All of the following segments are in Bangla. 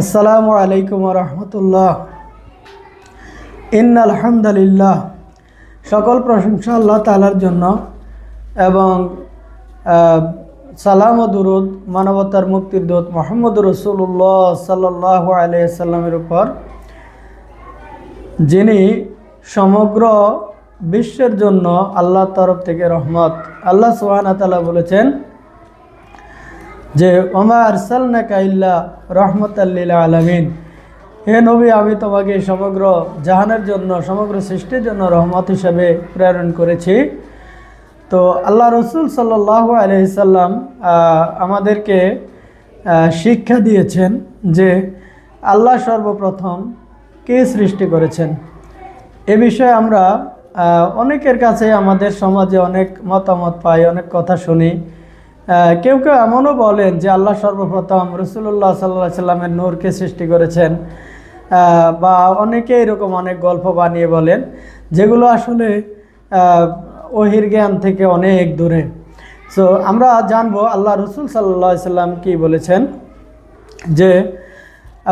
আসসালামু আলাইকুম রহমতুল্লাহ। ইন আলহামদুলিল্লাহ সকল প্রশংসা আল্লাহ তালার জন্য এবং সালাম ও দুরুদ, মানবতার মুক্তির দূত মোহাম্মদ রসুল্লাহ সাল্লাহ আলিয়াল্লামের উপর, যিনি সমগ্র বিশ্বের জন্য আল্লাহর তরফ থেকে রহমত, আল্লাহ সুহানা তালা বলেছেন যে, ওমা আরসালনাকা ইল্লা রহমতাল্লিল আলমিন। হে নবী, আমি তোমাকে সমগ্র জাহানের জন্য, সমগ্র সৃষ্টির জন্য রহমত হিসাবে প্রেরণ করেছি। তো আল্লাহ রসুল সাল্লাহ আলহিসাল্লাম আমাদেরকে শিক্ষা দিয়েছেন যে, আল্লাহ সর্বপ্রথম কে সৃষ্টি করেছেন? এ বিষয়ে আমরা অনেকের কাছে আমাদের সমাজে অনেক মতামত পাই, অনেক কথা শুনি। কেউ কেউ এমনও বলেন যে আল্লাহ সর্বপ্রথম রসুল্লাহ সাল্লাহ সাল্লামের নূরকে সৃষ্টি করেছেন। বা অনেকে এরকম অনেক গল্প বানিয়ে বলেন, যেগুলো আসলে ওহির জ্ঞান থেকে অনেক দূরে। সো আমরা জানব আল্লাহ রসুল সাল্লাহ সাল্লাম কি বলেছেন, যে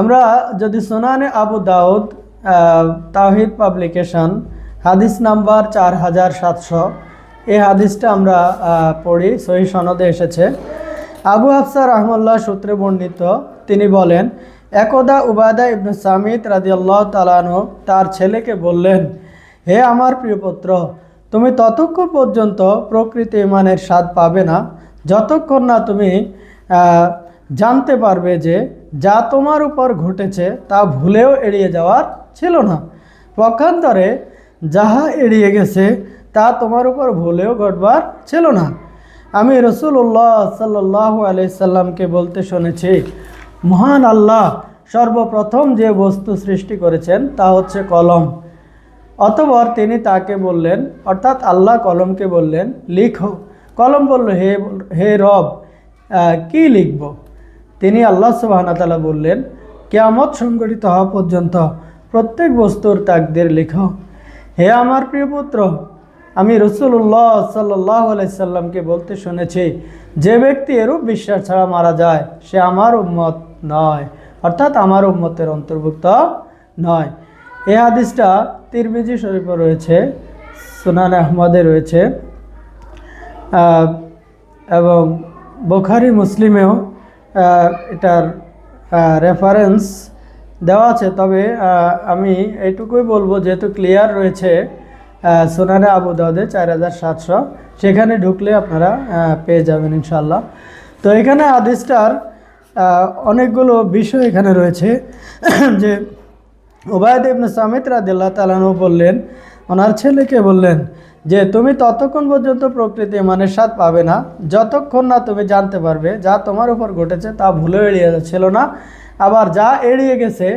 আমরা যদি সোনানে আবু দাউদ তাহিদ পাবলিকেশন, হাদিস নাম্বার চার হাজার সাতশো এই হাদিসটা আমরা পড়ি, সহি সনদে এসেছে। আবু হাফসা রহমুল্লাহ সূত্রে বর্ণিত, তিনি বলেন, একদা উবাদা ইবনে সামিত রাজিয়াল্লাহ তালানো তার ছেলেকে বললেন, হে আমার প্রিয় পুত্র, তুমি ততক্ষণ পর্যন্ত প্রকৃতি ইমানের স্বাদ পাবে না। যতক্ষণ না তুমি জানতে পারবে যে যা তোমার উপর ঘটেছে তা ভুলেও এড়িয়ে যাওয়ার ছিল না। পক্ষান্তরে যাহা এড়িয়ে গেছে তা তোমার উপর ভুলেও ঘটবার ছিল না। আমি রসুল্লাহ সাল্লাহ আলাইসাল্লামকে বলতে শুনেছি, মহান আল্লাহ সর্বপ্রথম যে বস্তু সৃষ্টি করেছেন তা হচ্ছে কলম। অতপর তিনি তাকে বললেন, অর্থাৎ আল্লাহ কলমকে বললেন, লিখো। কলম বলল, হে হে রব কি লিখব? তিনি আল্লাহ সুবাহতালা বললেন, কেয়ামত সংগঠিত হওয়া পর্যন্ত প্রত্যেক বস্তুর তাকদের লিখো। হে আমার প্রিয় পুত্র আমি রসুল্লাহ সাল্লাহ আলাইসাল্লামকে বলতে শুনেছি, যে ব্যক্তি এরূপ বিশ্বাস ছাড়া মারা যায়, সে আমার উম্মত নয়, অর্থাৎ আমার উম্মতের অন্তর্ভুক্ত নয়। এ হাদিসটা তিরমিজি শরীফে রয়েছে, সুনান আহমদে রয়েছে এবং বোখারি মুসলিমেও এটার রেফারেন্স দেওয়া আছে। তবে আমি এইটুকুই বলব, যেহেতু ক্লিয়ার রয়েছে সুনানে আবু দাউদে চার হাজার সাতশো। সেখানে ঢুকলে আপনারা পেয়ে যাবেন ইনশাল্লাহ তো এখানে হাদিসটার আহ, অনেকগুলো বিষয় এখানে রয়েছে। যে ওবায়দ ইবনে সামিত রাদিল্লাহ তালানু বললেন ওনার ছেলেকে বললেন যে তুমি ততক্ষণ পর্যন্ত প্রকৃতি মানের স্বাদ পাবে না। যতক্ষণ না তুমি জানতে পারবে যা তোমার উপর ঘটেছে তা ভুলে এড়িয়ে ছিল না। আবার যা এড়িয়ে গেছে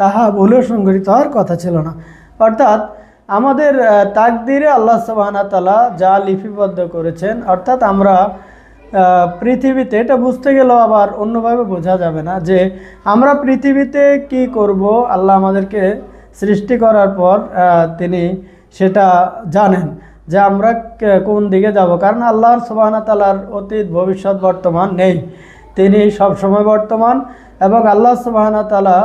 তাহা ভুলেও সংঘটিত হওয়ার কথা ছিল না। অর্থাৎ আমাদের তাকদিরে আল্লাহ তাআলা যা লিপিবদ্ধ করেছেন, অর্থাৎ আমরা পৃথিবীতে, এটা বুঝতে গেলেও আবার অন্যভাবে বোঝা যাবে না যে আমরা পৃথিবীতে কি করব, আল্লাহ আমাদেরকে সৃষ্টি করার পর তিনি সেটা জানেন যে আমরা কোন দিকে যাব। কারণ আল্লাহর সুবাহনা তালার অতীত, ভবিষ্যৎ বর্তমান নেই। তিনি সব সময় বর্তমান এবং আল্লাহ সুবাহনা তালা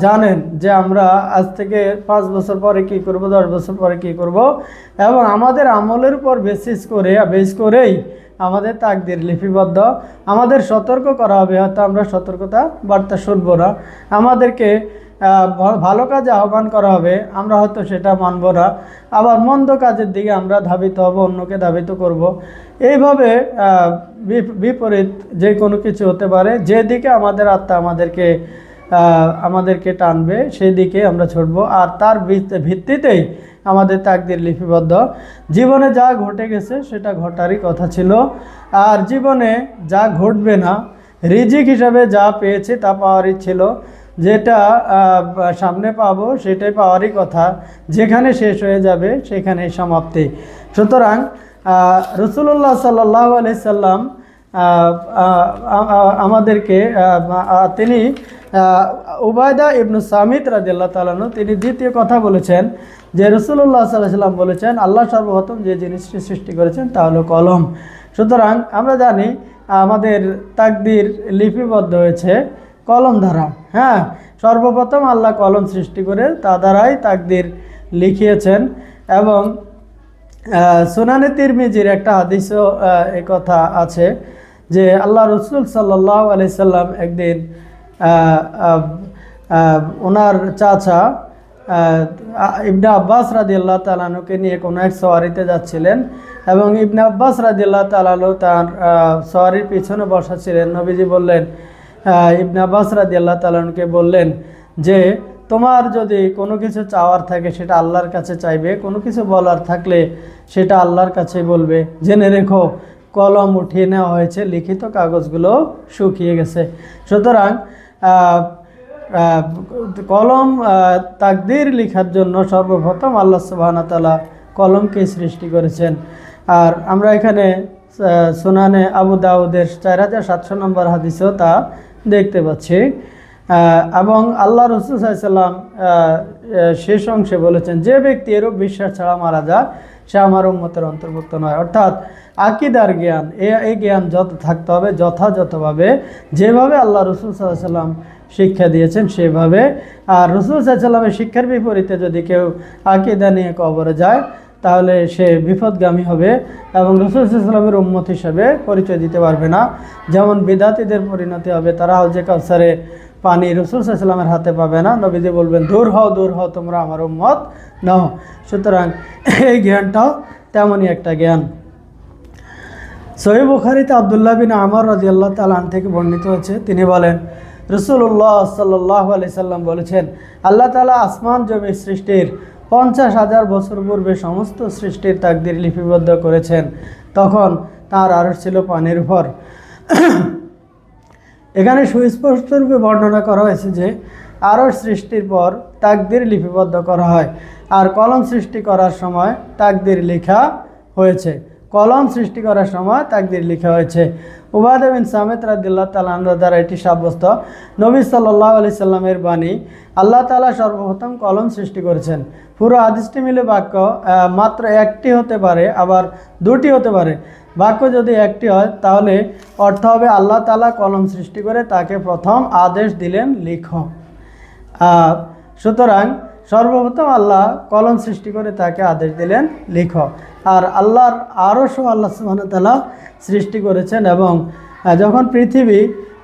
জানেন যে আমরা আজ থেকে পাঁচ বছর পরে কি করব, দশ বছর পরে কি করব এবং আমাদের আমলের উপর বেসিস করে বেস করেই আমাদের তাকদির লিপিবদ্ধ। আমাদের সতর্ক করা হবে, হয়তো আমরা সতর্কতা বার্তা শুনব না। আমাদেরকে ভালো কাজে আহ্বান করা হবে, আমরা হয়তো সেটা মানব না। আবার মন্দ কাজের দিকে আমরা ধাবিত হব, অন্যকে ধাবিত করব। এইভাবে বিপ- বিপরীত যে কোনো কিছু হতে পারে। যেদিকে আমাদের আত্মা আমাদেরকে আমাদেরকে টানবে সেই দিকে আমরা ছুটবো। আর তার ভিত- ভিত্তিতেই আমাদের তাকদির লিপিবদ্ধ। জীবনে যা ঘটে গেছে, সেটা ঘটারই কথা ছিল। আর জীবনে যা ঘটবে না, রিজিক হিসাবে যা পেয়েছে, তা পাওয়ারই ছিল। যেটা সামনে পাবো, সেটাই পাওয়ারই কথা। যেখানে শেষ হয়ে যাবে, সেখানেই সমাপ্তি। সুতরাং রসুল্লাহ সাল্লাহ আলাই সাল্লাম আমাদেরকে তিনি উবায়দা ইবনু সামিত রাজিয়াল্লাহ তালানু তিনি দ্বিতীয় কথা বলেছেন যে রসুল্লাহ সাল্লাহ সাল্লাম বলেছেন, আল্লাহ সর্বপ্রথম যে জিনিসটি সৃষ্টি করেছেন তা হলো কলম। সুতরাং আমরা জানি, আমাদের তাকদির লিপিবদ্ধ হয়েছে কলম দ্বারা। হ্যাঁ সর্বপ্রথম আল্লাহ কলম সৃষ্টি করে তা দ্বারাই তাকদির লিখিয়েছেন এবং সুনানে তিরমিজির একটা হাদিসও কথা আছে। যে আল্লাহ রসুল সাল্লাহ আলি সাল্লাম একদিন ওনার চাচা ইবনে আব্বাস রাজি আল্লাহ তালানুকে নিয়ে কোনো এক সওয়ারিতে যাচ্ছিলেন এবং ইবনে আব্বাস রাজি আল্লাহ তালানু তার সওয়ারির পিছনে বসা ছিলেন। নবীজি বললেন ইবনে আব্বাস আল্লাহ তালানুকে বললেন যে, তোমার যদি কোনো কিছু চাওয়ার থাকে সেটা আল্লাহর কাছে চাইবে, কোনো কিছু বলার থাকলে সেটা আল্লাহর কাছে বলবে। জেনে রেখো কলম উঠিয়ে নেওয়া হয়েছে, লিখিত কাগজগুলো শুকিয়ে গেছে। সুতরাং কলম তাকদির লেখার জন্য সর্বপ্রথম আল্লাহ সুবাহানা তালা কলমকে সৃষ্টি করেছেন। আর আমরা এখানে সুনানে আবু দাউদের চার হাজার সাতশো নম্বর হাদিসেও তা দেখতে পাচ্ছি। এবং আল্লাহ রসুল সাল্লাম শেষ অংশে বলেছেন, যে ব্যক্তি এরূপ বিশ্বাস ছাড়া মারা যায় সে আমার উম্মতের অন্তর্ভুক্ত নয়। অর্থাৎ আকিদার জ্ঞান, এ এই জ্ঞান যত থাকতে হবে যথাযথভাবে। যেভাবে আল্লাহ রসুল সাল্লাম শিক্ষা দিয়েছেন সেভাবে। আর রসুল সাল্লামের শিক্ষার বিপরীতে যদি কেউ আকিদা নিয়ে কবরে যায়, তাহলে সে বিপদগামী হবে এবং রসুল সাল্লামের উম্মত হিসাবে পরিচয় দিতে পারবে না। যেমন বিদাতিদের পরিণতি হবে, তারা হচ্ছে কাউসারে পানি রসুল সাল্লামের হাতে পাবে না। নবীজি বলবেন, দূর হও দূর হও, তোমরা আমার উম্মত নাও। সুতরাং এই জ্ঞানটাও তেমনই একটা জ্ঞান। সহি বুখারিতে আবদুল্লাহ বিন আমর রাজি আল্লাহ তালান থেকে বর্ণিত হয়েছে, তিনি বলেন রসুল্লাহ সাল্লাহ আলি সাল্লাম বলেছেন, আল্লাহ তালা আসমান জমি সৃষ্টির পঞ্চাশ হাজার বছর পূর্বে সমস্ত সৃষ্টির তাকদির লিপিবদ্ধ করেছেন। তখন তার আরও ছিল পানির ভর এখানে সুস্পষ্টরূপে বর্ণনা করা হয়েছে যে আরও সৃষ্টির পর তাকদির লিপিবদ্ধ করা হয় আর কলম সৃষ্টি করার সময় তাকদির লেখা হয়েছে। কলম সৃষ্টি করার সময় তাকদির লেখা হয়েছে। উবাদ বিন সামেদ রাদিল্লাহ তালাহ দ্বারা এটি সাব্যস্ত, নবী সাল্লাহ আলি সাল্লামের বাণী, আল্লাহ তালা সর্বপ্রথম কলম সৃষ্টি করেছেন। পুরো হাদিসটি মিলে বাক্য মাত্র একটি হতে পারে, আবার দুটি হতে পারে। বাক্য যদি একটি হয়, তাহলে অর্থ হবে আল্লাহ তালা কলম সৃষ্টি করে তাকে প্রথম আদেশ দিলেন লিখ সুতরাং সর্বপ্রথম আল্লাহ কলম সৃষ্টি করে তাকে আদেশ দিলেন লিখ আর আল্লাহর আরশও আল্লাহ সুবাহতাল্লাহ সৃষ্টি করেছেন এবং যখন পৃথিবী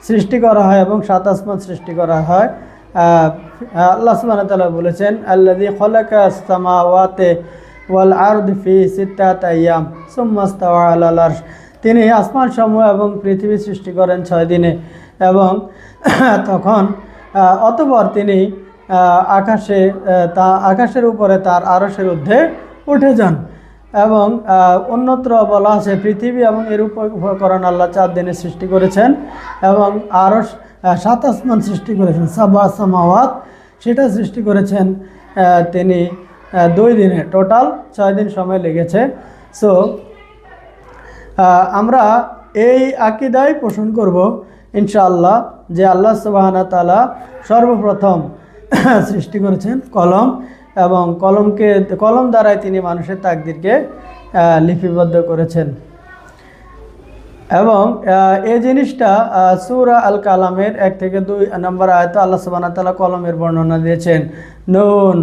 সৃষ্টি করা হয় এবং সাত সৃষ্টি করা হয় আল্লাহ সুবাহতাল্লাহ বলেছেন আল্লাদি খলাকা সামাওয়াতে ওয়াল আরদ ফি সিত্তাত আইয়াম সুম্মাস্তাওয়া আলাল আরশ। তিনি আসমান সমূহ এবং পৃথিবী সৃষ্টি করেন ছয় দিনে এবং তখন অতঃপর তিনি আকাশে তা, আকাশের উপরে তার আরসের ঊর্ধ্বে উঠে যান এবং অন্যত্র বলা আছে, পৃথিবী এবং এর উপ- উপকরণ আল্লাহ চার দিনে সৃষ্টি করেছেন এবং আরস সাত আসমান সৃষ্টি করেছেন, সাবা সামাওয়াত। সেটা সৃষ্টি করেছেন তিনি দুই দিনে টোটাল ছয় দিন সময় লেগেছে। সো আমরা এই আকিদাই পোষণ করব, ইনশাআল্লাহ, যে আল্লাহ সুবাহানা তালা সর্বপ্রথম সৃষ্টি করেছেন কলম এবং কলমকে, কলম দ্বারাই তিনি মানুষের তাকদিরকে লিপিবদ্ধ করেছেন। এবং এই জিনিসটা সূরা আল কালামের এক থেকে দুই নম্বর আয়ত আল্লাহ সুবাহ তালা কলমের বর্ণনা দিয়েছেন। নুন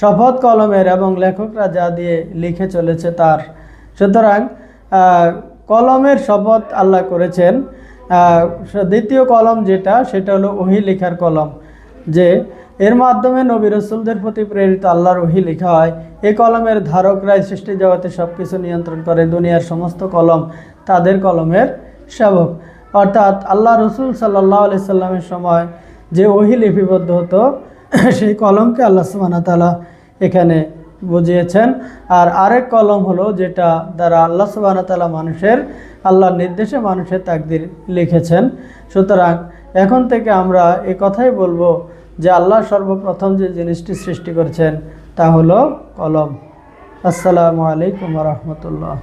শপথ কলমের এবং লেখকরা যা দিয়ে লিখে চলেছে তার। সুতরাং কলমের শপথ আল্লাহ করেছেন। দ্বিতীয় কলম যেটা, সেটা হলো ওহি লেখার কলম। যে এর মাধ্যমে নবী রসুলদের প্রতি প্রেরিত আল্লাহর ওহি লেখা হয়। এই কলমের ধারকরাই সৃষ্টি জগতে সব কিছু নিয়ন্ত্রণ করে। দুনিয়ার সমস্ত কলম তাদের কলমের সেবক। অর্থাৎ আল্লাহ রসুল সাল্লাহ আলি সাল্লামের সময় যে ওহি লিপিবদ্ধ হতো সেই কলমকে আল্লাহ সুবাহ তালা এখানে বুঝিয়েছেন। আর আরেক কলম হলো যেটা দ্বারা আল্লাহ সুবাহ তালা মানুষের, আল্লাহর নির্দেশে মানুষের তাকদির লিখেছেন। সুতরাং এখন থেকে আমরা এ কথাই বলব যে আল্লাহ সর্বপ্রথম যে জিনিসটি সৃষ্টি করেছেন তা হলো কলম। আসসালামু আলাইকুম রহমতুল্লাহ।